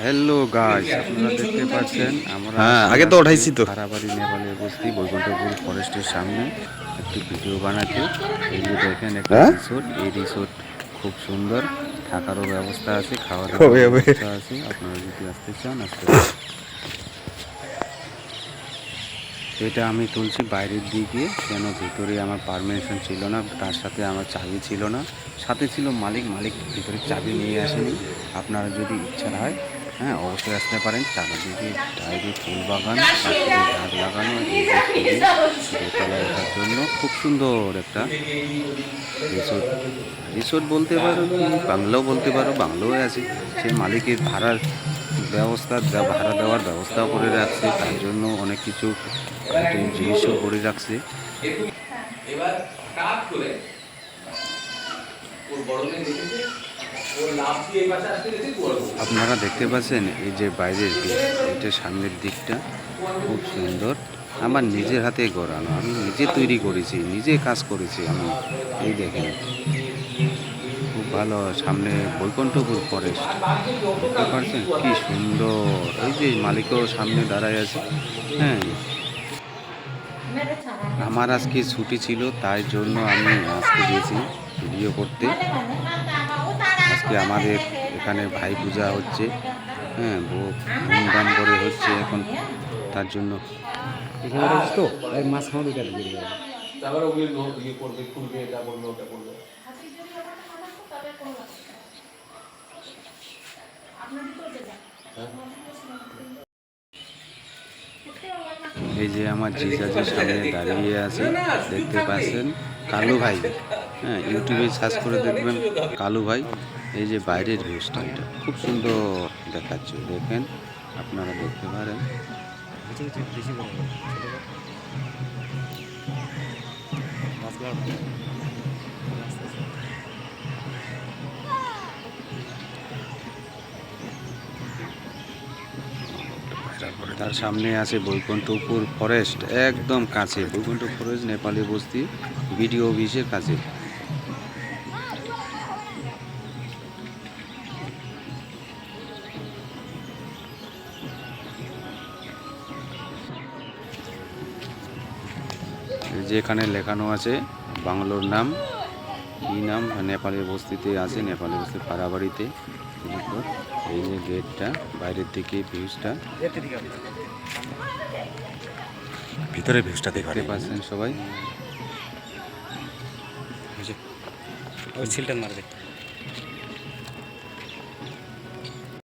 Hello guys আপনারা দেখতে পাচ্ছেন আমরা হ্যাঁ, আগে তো উঠাইছি তো। খারাবাড়ি নেপালে বস্তি বৈকুণ্ঠপুর ফরেস্টের সামনে একটি ভিডিও বানাচ্ছি এই যে দেখেন একটা হ্যাঁ? রিসোর্ট এই রিসোর্ট খুব সুন্দর। থাকারও ব্যবস্থা আছে খাওয়া দাওয়ার ব্যবস্থা আছে। আপনারা যদি আসতে চান আসতে এটা আমি তুলছি বাইরের দিকে কেন ভিতরে আমার পারমিশন ছিল না তার সাথে আমার চাবি ছিল না। সাথে ছিল মালিক মালিক ভিতরে চাবি নিয়ে আসেনি। আপনারা যদি ইচ্ছা হয় হ্যাঁ অবশ্যই আসতে পারেন। চারিদিকে ডায়েরি ফুল বাগান গাছ লাগানো দোতলায় ওঠার জন্য খুব সুন্দর একটা রিসোর্ট। রিসোর্ট বলতে পারো বাংলাও বলতে পারো বাংলাও আছে। সে মালিকের ভাড়ার ব্যবস্থা যা ভাড়া দেওয়ার ব্যবস্থাও করে রাখছে তার জন্য অনেক কিছু আইটেম জিনিসও করে রাখছে। এবার করে ওর বড় মেয়ে আপনারা দেখতে পাচ্ছেন এই যে বাইরের দিক এটা সামনের দিকটা খুব সুন্দর। আমার নিজের হাতে গড়ানো, আমি নিজে তৈরি করেছি, নিজে কাজ করেছি আমি। এই দেখেন, খুব ভালো সামনে বৈকুণ্ঠপুর ফরেস্ট দেখতে পাচ্ছেন কি সুন্দর। এই যে মালিকও সামনে দাঁড়ায় আছে হ্যাঁ। আমার আজকে ছুটি ছিল, তাই জন্য আমি আজকে গিয়েছি ভিডিও করতে। আজকে আমাদের এখানে ভাই পূজা হচ্ছে হ্যাঁ বহু ধুমধাম করে হচ্ছে এখন তার জন্য। এই যে আমার জিজাজের সামনে দাঁড়িয়ে আছে দেখতে পাচ্ছেন কালু ভাই। হ্যাঁ ইউটিউবে সার্চ করে দেখবেন কালু ভাই। এই যে বাইরের ভিউজটা খুব সুন্দর দেখাচ্ছে, দেখেন, আপনারা দেখতে পারেন। তার সামনে আছে বৈকুণ্ঠপুর ফরেস্ট, একদম কাছে বৈকুণ্ঠ ফরেস্ট, নেপালি বস্তি, বিডিও অফিসের কাছে যে এখানে লেখানো আছে বাংলোর নাম কি নাম নেপালের বস্তিতে আছে নেপালের বস্তি পাড়াবাড়িতে এই যে গেটটা বাইরের দিকে ভিউজটা ভিতরে ভিউজটা দেখতে পাচ্ছেন সবাই? ওই সিলটা মারবে।